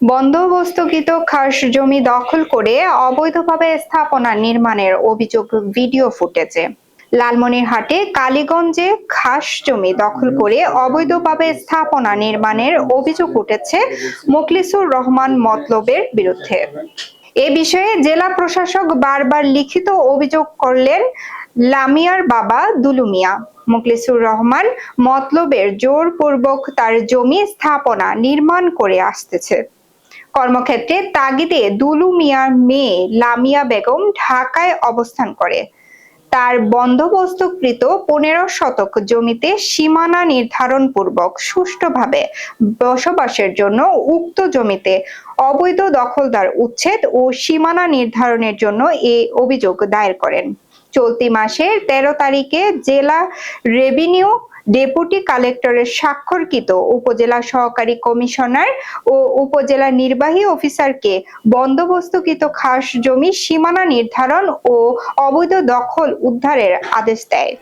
বন্দোবস্তকৃত খাস জমি দখল করে অবৈধভাবে স্থাপনা নির্মাণের অভিযোগ ভিডিও ফুটেজে লালমনিরহাটে কালীগঞ্জে খাস জমি দখল করে অবৈধভাবে স্থাপনা নির্মাণের অভিযোগ উঠেছে মোখলিসুর রহমান মতলবের বিরুদ্ধে। এ বিষয়ে জেলা প্রশাসক বারবার লিখিত অভিযোগ করলেন লামিয়ার বাবা দুলু মিয়া। মুখলিসুর রহমান মতলবের জোরপূর্বক তার জমি স্থাপনা নির্মাণ করে আসতেছে। কর্মক্ষেত্রে তাগিদে দুলু মিয়ার মেয়ে লামিয়া বেগম ঢাকায় অবস্থান করে। তার বন্দোবস্তকৃত পনেরো শতক জমিতে সীমানা নির্ধারণ পূর্বক সুষ্ঠুভাবে বসবাসের জন্য উক্ত জমিতে অবৈধ দখলদার উচ্ছেদ ও সীমানা নির্ধারণের জন্য এই অভিযোগ দায়ের করেন। চলতি মাসের তেরো তারিখে জেলা রেভিনিউ ডেপুটি কালেক্টরের স্বাক্ষরকৃত উপজেলা সহকারী কমিশনার ও উপজেলা নির্বাহী অফিসারকে বন্দোবস্তকৃত খাস জমি সীমানা নির্ধারণ ও অবৈধ দখল উদ্ধারের আদেশ দেয়।